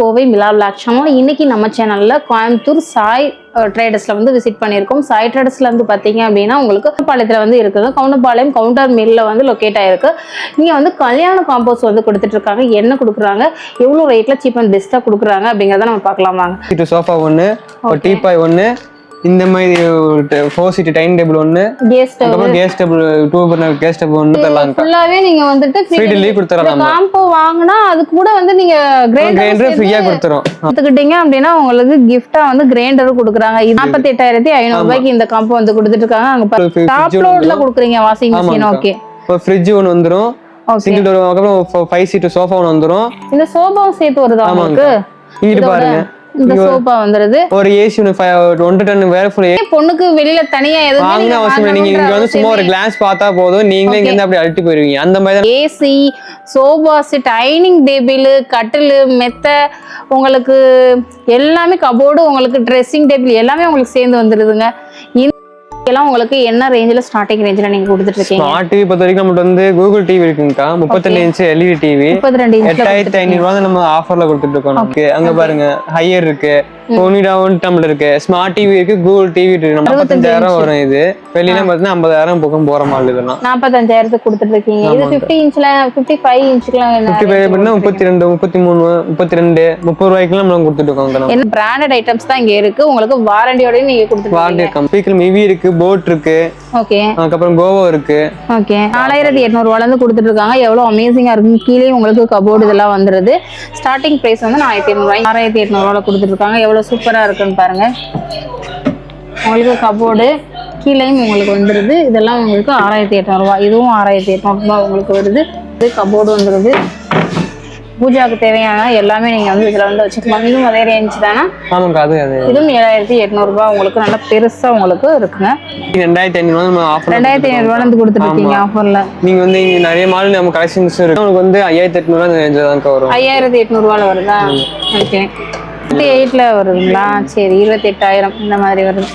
கோவை மிலா black channel இன்னைக்கு நம்ம சேனல்ல கோயம்புத்தூர் சாய் ட்ரேடர்ஸ்ல வந்து விசிட் பண்ணியிருக்கோம். சாய் ட்ரேடர்ஸ்ல வந்து பாத்தீங்க அப்படின்னா உங்களுக்கு பாளையத்துல வந்து இருக்குது. கவுண்டர்பாளையம் கவுண்டர் மில்ல வந்து லொக்கேட் ஆயிருக்கு. இங்க வந்து கல்யாண காம்போஸ் வந்து கொடுத்துட்டு இருக்காங்க என்ன கொடுக்குறாங்க? எவ்வளவு ரேட்ல சீப் அண்ட் பெஸ்ட்டா கொடுக்குறாங்க அப்படிங்கறத நம்ம பார்க்கலாம் வாங்க. சோஃபா ஒன்று டீபாய் ஒன்று இந்த மாதிரி ஃபோர் சீட்டு டைனிங் டேபிள் ஒன்று கேஸ் அதுக்கப்புறம் gas table two burner gas table ஒன்று தரலாங்க ஃபுல்லாவே நீங்க வந்துட்டு ஃப்ரீ டெலிவரி கொடுத்துறோம் காம்போ வாங்கினா அது கூட வந்து நீங்க கிரைண்டர் ஃப்ரீயாக கொடுத்துறோம் எடுத்துக்கிட்டீங்க அப்படின்னா உங்களுக்கு கிஃப்டா வந்து கிரைண்டர் கொடுக்குறாங்க. நாற்பத்தி எட்டாயிரத்தி ஐநூறு ரூபாய்க்கு இந்த காம்போ வந்து கொடுத்துட்டு இருக்காங்க அங்க டாப் லோட்ல கொடுக்குறீங்க வாஷிங் மிஷின். ஓகே ஒரு ஃப்ரிட்ஜ் ஒன்று வந்துடும் ஓகே சிங்கிள் டோர் அதுக்கப்புறம் ஃபைவ் சீட்டு சோஃபா ஒன்று வந்துடும் இந்த சோபாவும் சேர்த்து வருதா உங்களுக்கு? இங்கிட்டு பாருங்க. இந்த சோபா வந்துருது. ஒரு ஏசி ஒன்று டன் வேற ஃபுல் பொண்ணுக்கு வெளியில தனியா எதுவுமே வாங்கின அவசியம் இல்லை. நீங்க இங்க வந்து சும்மா ஒரு கிளாஸ் பார்த்தா போதும். நீங்களே இங்க இருந்து அப்படி அழட்டி போயிருவீங்க. அந்த மாதிரி ஏசி சோபாஸ் டைனிங் டேபிள் கட்டில் மெத்த உங்களுக்கு எல்லாமே கபோர்டு உங்களுக்கு ட்ரெஸ்ஸிங் டேபிள் எல்லாமே உங்களுக்கு சேர்ந்து வந்துருதுங்க. எல்லாம் உங்களுக்கு என்ன ரேஞ்சில் ஸ்டார்டிங் ரேஞ்சில் நீங்க கொடுத்துட்டு இருக்கீங்க ஸ்மார்ட் டிவி பொறுத்த வரைக்கும் நம்மகிட்ட வந்து கூகுள் டிவி இருக்குங்கக்கா முப்பத்தெண்டு இன்ச் எல்இடி டிவி முப்பத்தி ரெண்டு எட்டாயிரத்தி ஐநூறு ரூபா நம்ம ஆஃபர்ல கொடுத்துட்டு இருக்கோம் நமக்கு அங்க பாருங்க ஹையர் இருக்கு. ஒன் டம்ளர் இருக்கு. ஸ்மார்ட் டிவி இருக்கு கூகுள் டிவி இருக்கு. நம்ம முப்பத்தஞ்சாயிரம் வரும் இது. வெளியில பார்த்தீங்கன்னா ஐம்பதாயிரம் பக்கம் போற மாதிரி இதெல்லாம். நாற்பத்தஞ்சாயிரத்துக்கு கொடுத்துட்டு இருக்கீங்க இது ஃபிஃப்டி இன்ச்ல ஃபிஃப்டி ஃபைவ் இன்ச்சுக்குலாம் என்ன ஃபிஃப்டி ஃபைவ் அப்படின்னா முப்பத்தி ரெண்டு முப்பத்தி மூணு முப்பத்தி ரெண்டு முப்பது ரூபாய்க்குலாம் நம்ம. கொடுத்துட்டு இருக்கோம் என்ன பிராண்டட் ஐட்டம்ஸ் தான் இங்க இருக்கு. உங்களுக்கு வாரண்டியோடய நீங்க கொடுத்துட்டு வாரண்டி இருக்கு ஸ்பீக்கர் மிவி இருக்கு போட் இருக்கு. ஓகே அதுக்கப்புறம் கோவா இருக்கு. ஓகே நாலாயிரத்தி எட்நூறுவால இருந்து கொடுத்துட்டு இருக்காங்க எவ்வளவு அமேசிங்கா இருக்கும் கீழே உங்களுக்கு கபோர்டு இதெல்லாம் வந்துருது. ஸ்டார்டிங் பிரைஸ் வந்து நாலாயிரத்தி எட்நூறுவாய் ஆறாயிரத்தி எட்நூறுவால கொடுத்துட்டு இருக்காங்க எவ்வளவு சூப்பரா இருக்குன்னு பாருங்க. உங்களுக்கு கபோர்டு கீழேயும் உங்களுக்கு வந்துருது. இதெல்லாம் உங்களுக்கு ஆறாயிரத்தி எட்நூறுவா. இதுவும் ஆறாயிரத்தி எட்நூறுபா உங்களுக்கு வருது. இது கபோர்டு வந்துருது. பூஜாவுக்கு தேவையான எல்லாமே நீங்க வந்து இதுல வந்து வச்சுக்கலாம். இதுவும் அதே ரேஞ்ச் தானே? ஆமாங்கக்கா அது அது. இதுவும் ஏழாயிரத்தி எட்நூறுபா உங்களுக்கு நல்லா பெருசா உங்களுக்கு இருக்குங்க. ரெண்டாயிரத்தி ஐநூறு நம்ம ஆஃபர் ரெண்டாயிரத்தி ஐநூறுவால இருந்து கொடுத்துட்டு இருக்கீங்க ஆஃபர்ல நீங்க வந்து இங்க நிறைய மாடல் நம்ம கலெக்ஷன்ஸ் இருக்கு. உங்களுக்கு வந்து ஐயாயிரத்தி எட்நூறு அந்த ரேஞ்சில் தான் வரும். ஐயாயிரத்தி எட்நூறுவால வருதா? ஓகே எயிட்ல வருதுங்களா? சரி இருபத்தி எட்டாயிரம் இந்த மாதிரி வருது.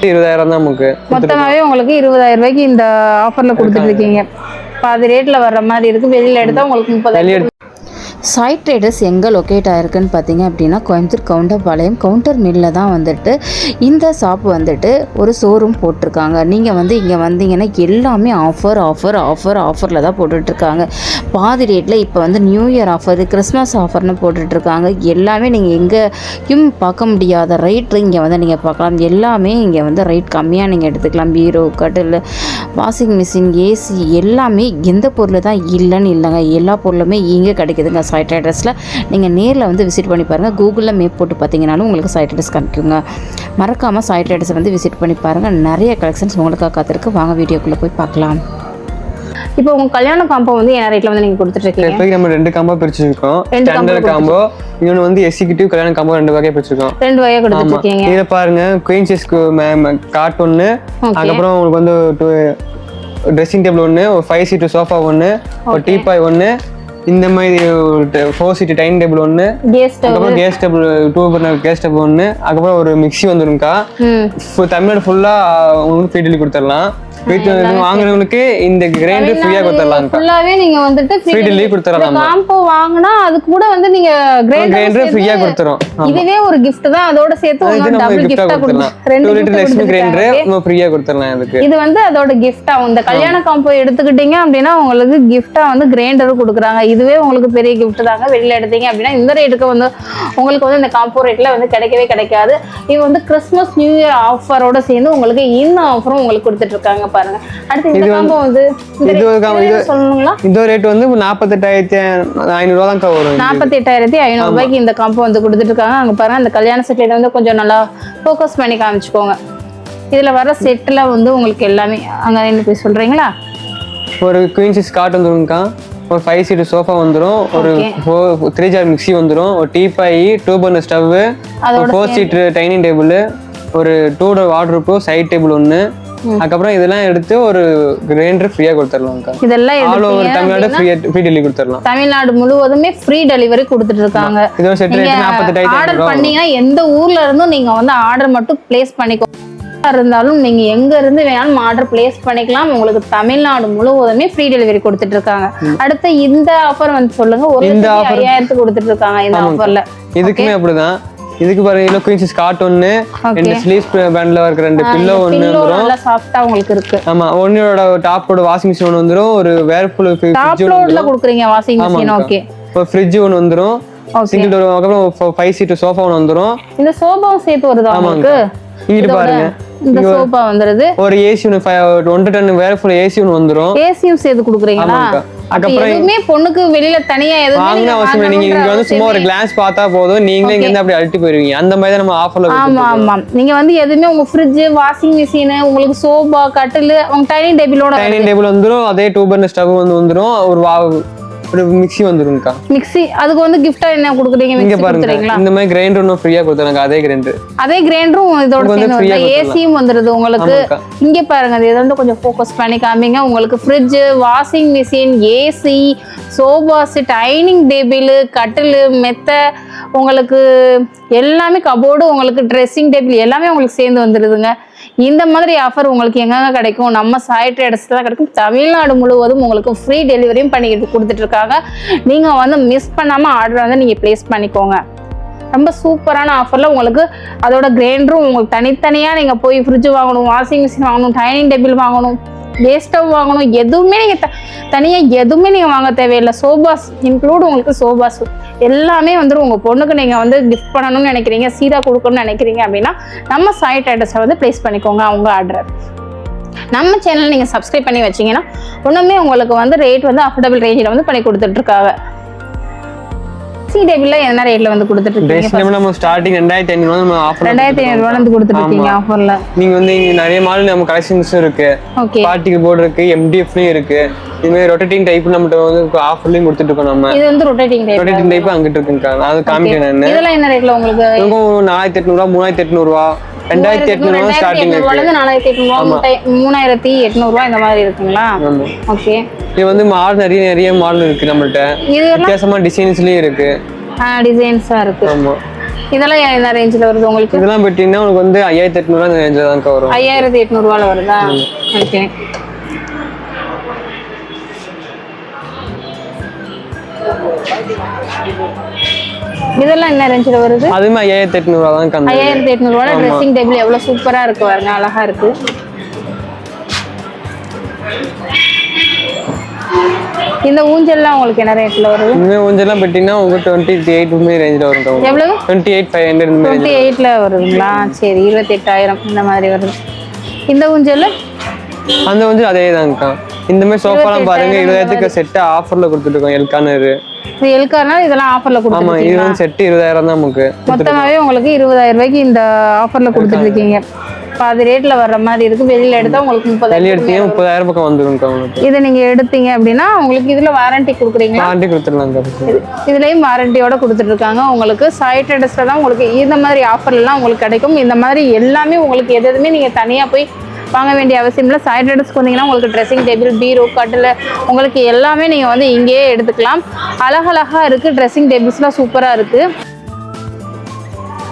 இருபதாயிரம் தான் நமக்கு. மொத்தமாவே உங்களுக்கு இருபதாயிரம் ரூபாய்க்கு இந்த ஆஃபர்ல கொடுத்துட்டு இருக்கீங்க. பாதி ரேட்ல வர்ற மாதிரி இருக்கு. வெளியில எடுத்தா உங்களுக்கு முப்பதாயிரம் சாய் ட்ரேடர்ஸ் எங்கே லொக்கேட் ஆயிருக்குன்னு பார்த்தீங்க அப்படின்னா கோயம்புத்தூர் கவுண்டர்பாளையம். கவுண்டர் மில்லில் தான் வந்துட்டு இந்த ஷாப் வந்துட்டு ஒரு ஷோரூம் போட்டிருக்காங்க. நீங்கள் வந்து இங்கே வந்தீங்கன்னா எல்லாமே ஆஃபர் ஆஃபர் ஆஃபர் ஆஃபரில் தான் போட்டுட்ருக்காங்க. பாதி ரேட்டில் இப்போ வந்து நியூ இயர் ஆஃபர் கிறிஸ்மஸ் ஆஃபர்னு போட்டுட்ருக்காங்க. எல்லாமே நீங்கள் எங்கேயும் பார்க்க முடியாத ரேட்டு இங்கே வந்து நீங்கள் பார்க்கலாம். எல்லாமே இங்கே வந்து ரேட் கம்மியாக நீங்கள் எடுத்துக்கலாம். பீரோ கட்டில் வாஷிங் மிஷின் ஏசி எல்லாமே எந்த பொருள் தான் இல்லைன்னு இல்லைங்க. எல்லா பொருளுமே இங்கே கிடைக்குதுங்க. சாய் ட்ரேடர்ஸில் நீங்கள் நேரில் வந்து விசிட் பண்ணி பாருங்கள் கூகுளில் மேப் போட்டு பார்த்தீங்கனாலும் உங்களுக்கு சாய் ட்ரேடர்ஸ் காமிக்குங்க. மறக்காமல் சாய் ட்ரேடர்ஸை வந்து விசிட் பண்ணி பாருங்கள் நிறைய கலெக்ஷன்ஸ் உங்களுக்காக காத்திருக்கு. வாங்க வீடியோக்குள்ளே போய் பார்க்கலாம். இப்போ உங்க கல்யாண காம்போ வந்து என்ன ரேட்ல வந்து நீங்க கொடுத்துட்டு இருக்கீங்க இப்போதைக்கு நம்ம ரெண்டு காம்போ பிரிச்சிருக்கோம். ஸ்டாண்டர்ட் காம்போ இன்னொன்று வந்து எக்ஸிக்யூட்டிவ் கல்யாண காம்போ ரெண்டு வகையை பிரிச்சிருக்கோம். ரெண்டு வகையா கொடுத்துட்டு இருக்கீங்க. இதை பாருங்க. குயின் செஸ்க்கு காட் ஒன்று அதுக்கப்புறம் உங்களுக்கு வந்து டூ ட்ரெஸ்ஸிங் டேபிள் ஒன்று ஒரு ஃபைவ் சீட்டு சோஃபா ஒன்று ஒரு டீபாய் ஒன்று இந்த மாதிரி ஃபோர் சீட்டு டைனிங் டேபிள் ஒன்று அதுக்கப்புறம் gas table two burner gas table ஒன்று அதுக்கப்புறம் ஒரு மிக்ஸி வந்துருங்கக்கா தமிழ்நாடு ஃபுல்லாக உங்களுக்கு ஃப்ரீ டெலிவரி கொடுத்துடலாம். வீட்டு வாங்குறவங்களுக்கு இந்த கிரைண்டர் ஃப்ரீயாக கொடுத்துடலாம்க்கா. ஃபுல்லாவே நீங்க வந்துட்டு ஃப்ரீ டெலிவரி கொடுத்துடலாம் நம்ம காம்போ வாங்கினா அது கூட வந்து நீங்க கிரைண்டர் ஃப்ரீயாக கொடுத்துரும் இதுவே ஒரு gift தான். அதோட சேர்த்து உங்களுக்கு டபுள் கிஃப்டாக கிஃப்டா கொடுத்துடலாம். கொடுத்து ரெண்டு two gift litre Lakshmi. Grinder நம்ம ஃப்ரீயாக கொடுத்துடலாம் இதுக்கு. இது வந்து அதோட கிஃப்டா இந்த கல்யாண காம்போ எடுத்துக்கிட்டீங்க அப்படின்னா உங்களுக்கு கிஃப்டா வந்து கிரைண்டர் கொடுக்குறாங்க. இதுவே உங்களுக்கு பெரிய கிஃப்ட் தாங்க. வெளியில எடுத்தீங்க அப்படின்னா இந்த ரேட்டுக்கு வந்து உங்களுக்கு வந்து இந்த காம்போ ரேட்ல வந்து கிடைக்கவே கிடைக்காது. இது வந்து கிறிஸ்மஸ் நியூ இயர் ஆஃபரோட சேர்ந்து உங்களுக்கு இந்த ஆஃபரும் உங்களுக்கு கொடுத்துட்டு இருக்காங்க பாருங்க. அடுத்து இந்த காம்போ வந்து இந்த சொல்லணுங்களா? இதோ ரேட் வந்து நாற்பத்தெட்டாயிரத்தி ஐநூறுவா தான் வரும் இது. நாற்பத்தி எட்டாயிரத்தி ஐநூறு ரூபாய்க்கு இந்த காம்போ வந்து கொடுத்துட்டு இருக்காங்க. அங்க பாருங்க அந்த கல்யாண செட்டில் வந்து கொஞ்சம் நல்லா ஃபோக்கஸ் பண்ணி காமிச்சுக்கோங்க. இதுல வர செட்டில் வந்து உங்களுக்கு எல்லாமே அங்க என்ன போய் சொல்றீங்களா? ஒரு குயின் சைஸ் காட் வந்துருங்கக்கா ஒரு ஃபைவ் சீட்டு சோஃபா வந்துரும். ஒரு ஃபோர் த்ரீ ஜார் மிக்ஸி வந்துரும். ஒரு டீபாய் டூ பர்னர் ஸ்டவ் ஒரு ஃபோர் சீட்டு டைனிங் டேபிள் ஒரு two door water proof side table ஒன்று அதுக்கப்புறம் இதெல்லாம் எடுத்து ஒரு கிரைண்டர் ஃப்ரீயாக கொடுத்துடலாம்க்கா இதெல்லாம் all over Tamil Nadu free free delivery கொடுத்துடலாம். தமிழ்நாடு முழுவதுமே ஃப்ரீ டெலிவரி கொடுத்துட்டு இருக்காங்க இதோட செட் ரேட் ஆர்டர் பண்ணீங்கன்னா எந்த ஊர்ல இருந்தும் நீங்க வந்து ஆர்டர் மட்டும் பிளேஸ் பண்ணிக்கோ இருந்தாலும் நீங்க எங்க இருந்து வேணாலும் ஆர்டர் பிளேஸ் பண்ணிக்கலாம். உங்களுக்கு தமிழ்நாடு முழுவதுமே ஃப்ரீ டெலிவரி கொடுத்துட்டு இருக்காங்க. அடுத்து இந்த ஆஃபர் வந்து சொல்லுங்க. ஒரு இந்த ஐயாயிரத்துக்கு கொடுத்துட்டு இருக்காங்க இந்த ஆஃபர்ல இதுக்குமே அப்படிதான். இதுக்கு பாருங்க இதுல குயின்ஸ் காட் ஒன்னு ரெண்டு ஸ்லீவ்ஸ் பேண்ட்ல இருக்க ரெண்டு பில்லோ ஒன்னு வந்துரும். நல்லா சாஃப்டா உங்களுக்கு இருக்கு. ஆமா ஒன்னோட டாப்போட வாஷிங் மிஷின் ஒன்று வந்துரும். ஒரு வேர்ஃபுல் டாப் லோட்ல கொடுக்குறீங்க வாஷிங் மிஷின் ஓகே ஒரு ஃப்ரிட்ஜ் ஒன்று வந்துரும். சிங்கிள் டோர் அப்புறம் ஃபைவ் சீட் சோஃபா ஒன்று வந்துரும். இந்த சோபாவும் சேர்த்து வருதா உங்களுக்கு? இங்கிட்டு பாருங்க. இந்த வந்துருது. ஒரு ஏசி ஒன்று டன் வேர்ஃபுல் ஏசி ஒன்று வந்துரும். ஏசியும் சேர்த்து கொடுக்குறீங்களா? எதுவுமே பொண்ணுக்கு வெளியில தனியா எதுவுமே வாங்கின அவசியம். நீங்க இங்க வந்து சும்மா ஒரு கிளாஸ் பார்த்தா போதும். நீங்களே இங்க இருந்து அப்படி அழட்டி போயிருவீங்க. அந்த மாதிரி தான் நம்ம ஆஃபர்ல ஆமா ஆமா. நீங்க வந்து எதுவுமே உங்க ஃப்ரிட்ஜ் வாஷிங் மிஷின் உங்களுக்கு சோபா கட்டில் உங்க டைனிங் டேபிளோட டைனிங் டேபிள் வந்துரும். அதே டூ பர்னர் ஸ்டவ் வந்து வந்துரும். ஒரு ஒரு மிக்ஸி வந்துரும்க்கா மிக்ஸி அதுக்கு வந்து கிஃப்டா என்ன கொடுக்குறீங்க இங்க பாருங்க. இந்த மாதிரி கிரைண்டர் ஒன்றும் ஃப்ரீயா கொடுத்தாங்க அதே கிரைண்டர் அதே கிரைண்டரும் இதோட சேர்ந்து ஏசியும் வந்துருது உங்களுக்கு. இங்க பாருங்க இது வந்து கொஞ்சம் ஃபோக்கஸ் பண்ணி காமிங்க. உங்களுக்கு fridge washing machine AC sofas dining table கட்டில் மெத்தை உங்களுக்கு எல்லாமே கபோர்டு உங்களுக்கு ட்ரெஸ்ஸிங் டேபிள் எல்லாமே உங்களுக்கு சேர்ந்து வந்துடுதுங்க இந்த மாதிரி ஆஃபர் உங்களுக்கு எங்கெங்க கிடைக்கும்? நம்ம சாய் ட்ரேடர்ஸ் தான் கிடைக்கும். தமிழ்நாடு முழுவதும் உங்களுக்கு ஃப்ரீ டெலிவரியும் பண்ணி கொடுத்துட்டு இருக்காங்க நீங்கள் வந்து மிஸ் பண்ணாமல் ஆர்டர் வந்து நீங்கள் ப்ளேஸ் பண்ணிக்கோங்க. ரொம்ப சூப்பரான ஆஃபரில் உங்களுக்கு அதோட கிரைண்டரும் உங்களுக்கு தனித்தனியாக நீங்கள் போய் ஃப்ரிட்ஜ் வாங்கணும் வாஷிங் மிஷின் வாங்கணும் டைனிங் டேபிள் வாங்கணும். கேஸ் ஸ்டவ் வாங்கணும். எதுவுமே நீங்கள் த தனியாக எதுவுமே நீங்கள் வாங்க தேவையில்லை. சோபாஸ் இன்க்ளூட் உங்களுக்கு சோபாஸ் எல்லாமே வந்துடும் உங்கள் பொண்ணுக்கு நீங்கள் வந்து கிஃப்ட் பண்ணணும்னு நினைக்கிறீங்க சீதா கொடுக்கணும்னு நினைக்கிறீங்க அப்படின்னா நம்ம சாய் டைட்டஸை வந்து ப்ளேஸ் பண்ணிக்கோங்க அவங்க ஆர்டர் நம்ம சேனல் நீங்கள் சப்ஸ்கிரைப் பண்ணி வச்சிங்கன்னா ஒன்றுமே உங்களுக்கு வந்து ரேட் வந்து அஃபோர்டபுள் ரேஞ்சில் வந்து பண்ணி கொடுத்துட்ருக்காங்க சி டேபிளில் என்ன ரேட்டில் வந்து கொடுத்துட்ருக்கீங்க ட்ரெஸ் நம்ம ஸ்டார்டிங் ரெண்டாயிரத்தி ஐநூறு நம்ம ஆஃபர் ரெண்டாயிரத்தி ஐநூறுரூவா வந்து கொடுத்துட்ருக்கீங்க ஆஃபரில் நீங்க வந்து இங்க நிறைய மாடல் நம்ம கலெக்ஷன்ஸும் இருக்கு. ஓகே பார்ட்டிக்கு போர்டு இருக்கு எம்டிஎஃப்லயும் இருக்கு. இது மாதிரி ரொட்டேட்டிங் டைப் நம்மகிட்ட வந்து ஆஃபர்லயும் கொடுத்துட்டு இருக்கோம் நம்ம. இது வந்து ரொட்டேட்டிங் டைப் ரொட்டேட்டிங் டைப் அங்கிட்டு இருக்குங்கக்கா நான் அது காமிக்கிறேன் நான். இதெல்லாம் என்ன ரேட்ல உங்களுக்கு? இதுக்கும் நாலாயிரத்தி எட்நூறுவா மூணாயிரத்தி எட்நூறுவா. ரெண்டாயிரத்தி ரெண்டாயிரத்தி ஸ்டார்டிங் நாலாயிரத்தி எட்நூறுவா மூணாயிரத்தி எட்நூறுவா இந்த மாதிரி இருக்குங்களா? ஓகே இது வந்து மாடல் நிறைய நிறைய மாடல் இருக்கு நம்மள்ட்ட. வித்தியாசமா டிசைன்ஸ்லயும் இருக்கு. டிசைன்ஸாக இருக்கு. ஆமா. இதெல்லாம் என்ன ரேஞ்சில் வருது உங்களுக்கு? இதெல்லாம் பெட்டிங்கன்னா உங்களுக்கு வந்து ஐயாயிரத்தி எட்நூறுவா அந்த ரேஞ்சில் தான் வரும். ஐயாயிரத்தி எட்நூறுவால வருதா? ஓகே. இதெல்லாம் என்ன ரேஞ்சில் வருது? அதுவுமே ஐயாயிரத்தி எட்நூறுவா தான் ஐயாயிரத்தி எட்நூறுவால ட்ரெஸ்ஸிங் டேபிள் எவ்வளோ சூப்பராக இருக்கு பாருங்க அழகா இருக்கு. இந்த ஊஞ்சல்லாம் உங்களுக்கு என்ன ரேட்ல வருது இனிமே கொஞ்சம் பெட்டிங்கன்னா உங்களுக்கு டுவெண்ட்டி எயிட் ரேஞ்சில் வரும் எவ்வளவு? டுவெண்ட்டி எயிட் ஃபைவ் ஹண்ட்ரட் இந்த மாதிரி டுவெண்ட்டி எயிட்ல வருதுங்களா? சரி இருபத்தெட்டாயிரம் இந்த மாதிரி வருது. இந்த ஊஞ்சல்? அந்த வந்து அதே தான்க்கா இந்த மாதிரி சோஃபாலாம் பாருங்க இருபதாயிரத்துக்கு செட்டு ஆஃபர்ல கொடுத்துட்டு இருக்கோம் எல்கானர் இது எல்கார்னா இதெல்லாம் ஆஃபர்ல ஆமா இது செட்டு இருபதாயிரம் தான் நமக்கு மொத்தமாவே உங்களுக்கு இருபதாயிரம் ரூபாய்க்கு இந்த ஆஃபர்ல கொடுத்துருக்கீங்க பாதி ரேட்ல வர்ற மாதிரி இருக்கு. வெளியில எடுத்தா உங்களுக்கு வெளியே முப்பதாயிரம் எடுத்தீங்க முப்பதாயிரம் பக்கம் வந்துரும்க்கா உங்களுக்கு. இதை நீங்க எடுத்தீங்க அப்படின்னா உங்களுக்கு இதுல வாரண்டி கொடுக்குறீங்களா? வாரண்டி கொடுத்துடலாம்க்கா இது- இதுலயும் வாரண்டியோட கொடுத்துட்டு இருக்காங்க உங்களுக்கு சாய் ட்ரேடர்ஸ்ல தான் உங்களுக்கு இந்த மாதிரி ஆஃபர்ல எல்லாம் உங்களுக்கு கிடைக்கும். இந்த மாதிரி எல்லாமே உங்களுக்கு எது எதுவுமே நீங்க தனியா போய் வாங்க வேண்டிய அவசியம் இல்லை. சாய் ட்ரேடர்ஸ்க்கு வந்தீங்கன்னா உங்களுக்கு ட்ரெஸ்ஸிங் டேபிள் பீரோ கட்டில் உங்களுக்கு எல்லாமே நீங்க வந்து இங்கேயே எடுத்துக்கலாம். அழகழகா இருக்கு. ட்ரெஸ்ஸிங் டேபிள்ஸ்லாம் சூப்பரா இருக்கு.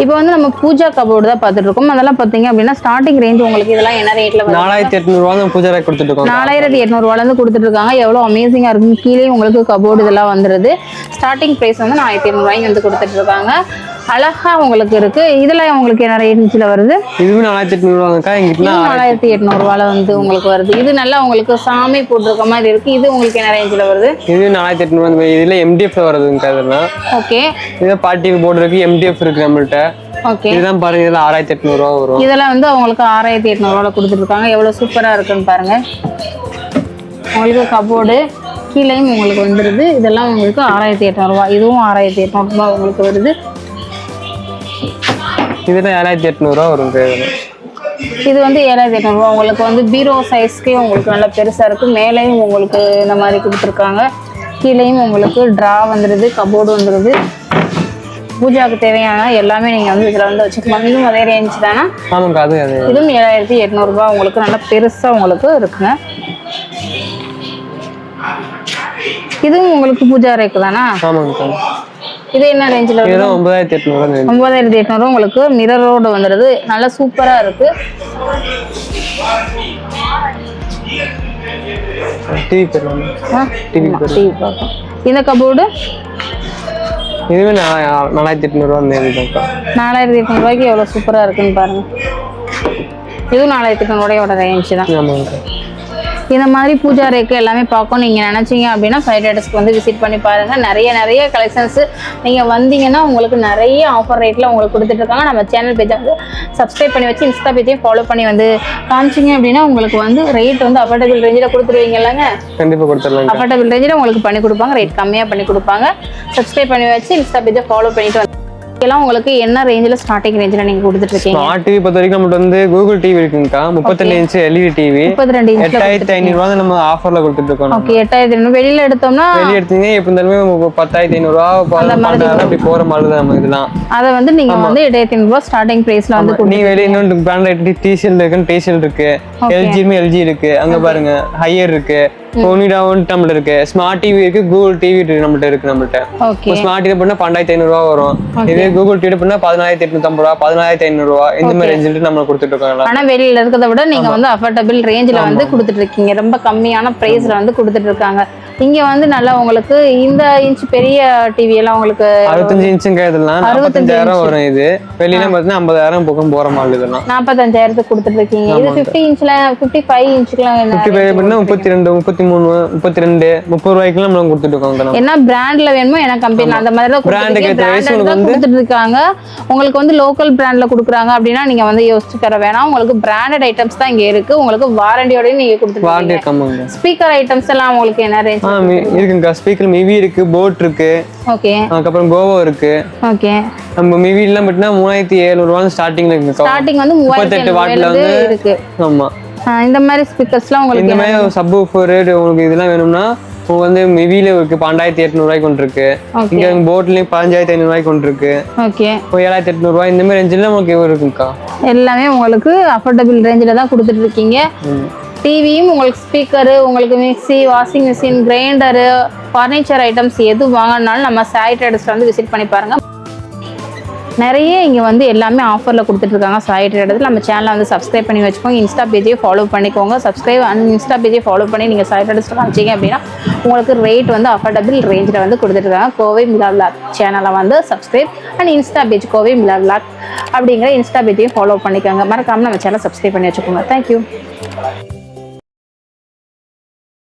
இப்போ வந்து நம்ம பூஜா கபோர்டு தான் பார்த்துட்டு இருக்கோம். அதெல்லாம் பார்த்தீங்க அப்படின்னா ஸ்டார்டிங் ரேஞ்ச் உங்களுக்கு இதெல்லாம் என்ன ரேட்ல நாலாயிரத்தி எட்நூறுவா தான் பூஜா ரேக் கொடுத்துட்டு இருக்கோம். நாலாயிரத்தி எட்நூறுவாலேருந்து கொடுத்துட்டு இருக்காங்க. எவ்வளோ அமேசிங்காக இருக்கும் கீழே உங்களுக்கு கபோர்டு இதெல்லாம் வந்துடுது ஸ்டார்டிங் ப்ரைஸ் வந்து நாலாயிரத்தி எட்நூறுவாய்க்கு வந்து கொடுத்துட்டு இருக்காங்க. அழகா உங்களுக்கு இருக்கு. இதுல உங்களுக்கு என்ன ரேஞ்சில் வருது? இதுவும் நாலாயிரத்தி எட்நூறுவாங்கக்கா எங்கிட்ட நாலாயிரத்தி எட்நூறுவால வந்து உங்களுக்கு வருது. இது நல்லா உங்களுக்கு சாமி போட்டிருக்க மாதிரி இருக்கு. இது உங்களுக்கு என்ன ரேஞ்சில் வருது? இது நாலாயிரத்தி எட்நூறுவா. இதுல எம்டிஎஃப்ல வருதுங்கக்கா இதெல்லாம். ஓகே இது பார்ட்டிக்கு போர்டு இருக்கு. எம்டிஎஃப் இருக்கு நம்மள்ட்ட. ஓகே இதுதான் பாருங்க இதுல ஆறாயிரத்தி எட்நூறுவா வரும். இதெல்லாம் வந்து அவங்களுக்கு ஆறாயிரத்தி எட்நூறுவால கொடுத்துட்டு இருக்காங்க எவ்வளோ சூப்பராக இருக்குன்னு பாருங்க. உங்களுக்கு கபோர்டு கீழேயும் உங்களுக்கு வந்துடுது இதெல்லாம் உங்களுக்கு ஆறாயிரத்தி எட்நூறுவா. இதுவும் ஆறாயிரத்தி எட்நூறுபா உங்களுக்கு வருது. இதுல ஏழாயிரத்தி எட்நூறுவா வரும் இதெல்லாம். இது வந்து ஏழாயிரத்தி எட்நூறுபா உங்களுக்கு வந்து பீரோ சைஸ்க்கே உங்களுக்கு நல்லா பெருசாக இருக்குது மேலேயும் உங்களுக்கு இந்த மாதிரி கொடுத்துருக்காங்க. கீழேயும் உங்களுக்கு ட்ரா வந்துடுது கபோர்டு வந்துடுது பூஜாவுக்கு தேவையான எல்லாமே நீங்கள் வந்து இதில் வந்து வச்சுக்கலாம் இதுவும் அதே ரேஞ்ச் தானே? அது அது. இதுவும் ஏழாயிரத்தி எட்நூறுபா உங்களுக்கு நல்லா பெருசாக உங்களுக்கு இருக்குங்க. இதுவும் உங்களுக்கு பூஜா ரேக்கு தானா? இது என்ன ரேஞ்சில் ஒன்பதாயிரத்தி எட்நூறுவா ரேஞ்ச் ஒன்பதாயிரத்தி எட்நூறு உங்களுக்கு மிரரோடு வந்துடுது நல்லா சூப்பரா இருக்கு. டிவி பார்க்கலாம். இந்த கபோர்டு இதுவே நாலாயிரத்தி எட்நூறுவா அந்த இதுதான்க்கா நாலாயிரத்தி எட்நூறுபாய்க்கு எவ்வளோ சூப்பரா இருக்குன்னு பாருங்க. இதுவும் நாலாயிரத்தி எட்நூறுவாயோட ரேஞ்ச் தான். ஆமாங்கக்கா. இந்த மாதிரி பூஜா ரேக்கு எல்லாமே பார்க்கணும் நீங்கள் நினச்சிங்க அப்படின்னா சைட் ஐட்டஸ்க்கு வந்து விசிட் பண்ணி பாருங்கள் நிறைய நிறைய கலெக்ஷன்ஸு நீங்கள் வந்தீங்கன்னா உங்களுக்கு நிறைய ஆஃபர் ரேட்டில் உங்களுக்கு கொடுத்துட்ருக்காங்க நம்ம சேனல் பேஜை வந்து சப்ஸ்கிரைப் பண்ணி வச்சு இன்ஸ்டா பேஜையும் ஃபாலோ பண்ணி வந்து காமிச்சிங்க அப்படின்னா உங்களுக்கு வந்து ரேட் வந்து அஃபோர்டபுள் ரேஞ்சில் கொடுத்துருவீங்க இல்லைங்க? கண்டிப்பா கொடுத்துடலாங்க. அஃபோர்டபுள் ரேஞ்சில் உங்களுக்கு பண்ணி கொடுப்பாங்க. ரேட் கம்மியாக பண்ணி கொடுப்பாங்க. சப்ஸ்கிரைப் பண்ணி வச்சு இன்ஸ்டா பேஜை ஃபாலோ பண்ணிட்டு வந்து எல்லாம் உங்களுக்கு என்ன ரேஞ்சில் ஸ்டார்டிங் ரேஞ்சில் நீங்கள் கொடுத்துட்ருக்கீங்க ஸ்மார்ட் டிவி பொறுத்த வரைக்கும் நம்மகிட்ட வந்து கூகுள் டிவி இருக்குங்கக்கா. முப்பத்தெண்டு இன்ச் எல்இடி டிவி முப்பத்தி ரெண்டு இன்ச்சில் எட்டாயிரத்தி ஐநூறுவா நம்ம ஆஃபர்ல கொடுத்துட்டு இருக்கோம் நம்ம. ஓகே எட்டாயிரத்தி ஐநூறு. வெளியில் எடுத்தோம்னா வெளியே எடுத்தீங்க எப்படி இருந்தாலுமே பத்தாயிரத்தி பன்னெண்டாயிரம் அப்படி போற மாதிரி தான் நம்ம இதெல்லாம் அதை வந்து நீங்க வந்து எட்டாயிரத்தி ஐநூறுபா ஸ்டார்டிங் பிரைஸ்ல வந்து நீங்க வெளியே இன்னொன்று பிராண்ட் டிசிஎல் இருக்கு டிசிஎல் இருக்கு. எல்ஜியுமே எல்ஜி இருக்கு. அங்க பாருங்க ஹையர் இருக்கு. ஒனிடா நம்மள்ட்ட இருக்கு. ஸ்மார்ட் டிவி இருக்கு கூகுள் டிவி நம்மள்ட்ட இருக்கு நம்மள்ட்ட. ஸ்மார்ட் டிவி பண்ணா பன்னெண்டாயிரத்தி ஐநூறுவா வரும். இதே கூகுள் டிவி பண்ணா பதினாயிரத்தி எட்நூத்தம்பது ரூபா பதினாயிரத்தி ஐநூறுவா இந்த மாதிரி ரேஞ்சில் நம்ம கொடுத்துட்டு இருக்கோம் ஆனா வெளியில இருக்கிறத விட நீங்க வந்து அஃபோர்டபுள் ரேஞ்சில் வந்து கொடுத்துட்டு இருக்கீங்க ரொம்ப கம்மியான பிரைஸ்ல வந்து கொடுத்துட்டு இருக்காங்க இங்க வந்து நல்லா உங்களுக்கு இந்த இன்ச் பெரிய டிவி எல்லாம் உங்களுக்கு அறுபத்தஞ்சு இன்ச்சுங்க இதெல்லாம். நாற்பத்தஞ்சாயிரம் வரும் இது. வெளியில பார்த்தீங்கன்னா ஐம்பதாயிரம் பக்கம் போற மாதிரி இதெல்லாம். நாற்பத்தஞ்சாயிரத்துக்கு கொடுத்துட்டு இருக்கீங்க இது ஃபிஃப்டி இன்ச்ல ஃபிஃப்டி ஃபைவ் இன்ச்சுக்குலாம் ஃபிஃப்டி ஃபைவ் முப்பத்தி ரெண்டு முப்பத்தி மூணு முப்பத்தி ரெண்டு முப்பது ரூபாய்க்குலாம் நம்ம கொடுத்துட்டு இருக்கோம் என்ன பிராண்ட்ல வேணுமோ என்ன கம்பெனி அந்த மாதிரி தான் கொடுத்துட்டு இருக்காங்க உங்களுக்கு வந்து லோக்கல் பிராண்ட்ல கொடுக்குறாங்க அப்படின்னா நீங்க வந்து யோசிச்சு தர வேணாம். உங்களுக்கு பிராண்டட் ஐட்டம்ஸ் தான் இங்க இருக்கு. உங்களுக்கு வாரண்டியோடய நீங்க கொடுத்துருக்கீங்க ஸ்பீக்கர் ஐட்டம்ஸ் எல்லாம் உங்களுக்கு என்ன ரேஞ்ச் இருக்குங்கக்கா ஸ்பீக்கர் மிவி இருக்கு போட் இருக்கு. ஓகே அதுக்கப்புறம் கோவா இருக்கு. ஓகே நம்ம மிவிலாம் பார்த்தீங்கன்னா மூவாயிரத்தி எழுநூறுவா ஸ்டார்டிங்ல இருக்குக்கா ஸ்டார்டிங் வந்து முப்பத்தெட்டு வாட்ல வந்து இருக்கு. ஆமா. இந்த மாதிரி ஸ்பீக்கர்ஸ்லாம் உங்களுக்கு இந்த மாதிரி சப் ஊஃபர் உங்களுக்கு இதெல்லாம் வேணும்னா உங்களுக்கு வந்து மிவில இருக்கு பன்னெண்டாயிரத்தி எட்நூறுவாய்க்கு கொண்டு இருக்கு. இங்க போட்லயும் பதினஞ்சாயிரத்தி ஐநூறுவாய்க்கு கொண்டு இருக்கு ஓகே இப்போ ஏழாயிரத்தி எட்நூறுவா இந்த மாதிரி ரேஞ்சில் உங்களுக்கு இருக்குங்கக்கா எல்லாமே உங்களுக்கு அஃபோர்டபுள் ரேஞ்சில் தான் கொடுத்துட்டு இருக்கீங்க. டிவியும் உங்களுக்கு ஸ்பீக்கரு உங்களுக்கு mixie washing machine grinder furniture items எது வாங்கினாலும் நம்ம சாய் ட்ரேடர்ஸில் வந்து விசிட் பண்ணி பாருங்கள் நிறைய இங்கே வந்து எல்லாமே ஆஃபரில் கொடுத்துட்ருக்காங்க சாய் ட்ரேடர்ஸ் நம்ம சேனலை வந்து சப்ஸ்கிரைப் பண்ணி வச்சுக்கோங்க. இன்ஸ்டா பேஜையும் ஃபாலோ பண்ணிக்கோங்க. சப்ஸ்கிரைப் அண்ட் இன்ஸ்டா பேஜையும் ஃபாலோ பண்ணி நீங்கள் சாய் ட்ரேடர்ஸ் அப்படின்னா உங்களுக்கு ரேட் வந்து அஃபோர்டபுள் ரேஞ்சில் வந்து கொடுத்துட்ருக்காங்க. கோவை மிலா விளாக் சேனலை வந்து subscribe and Insta page Kovai Mila vlog அப்படிங்கிற இன்ஸ்டா பேஜையும் ஃபாலோ பண்ணிக்கோங்க. மறக்காமல் நம்ம சேனலை சப்ஸ்கிரைப் பண்ணி வச்சுக்கோங்க. தேங்க்யூ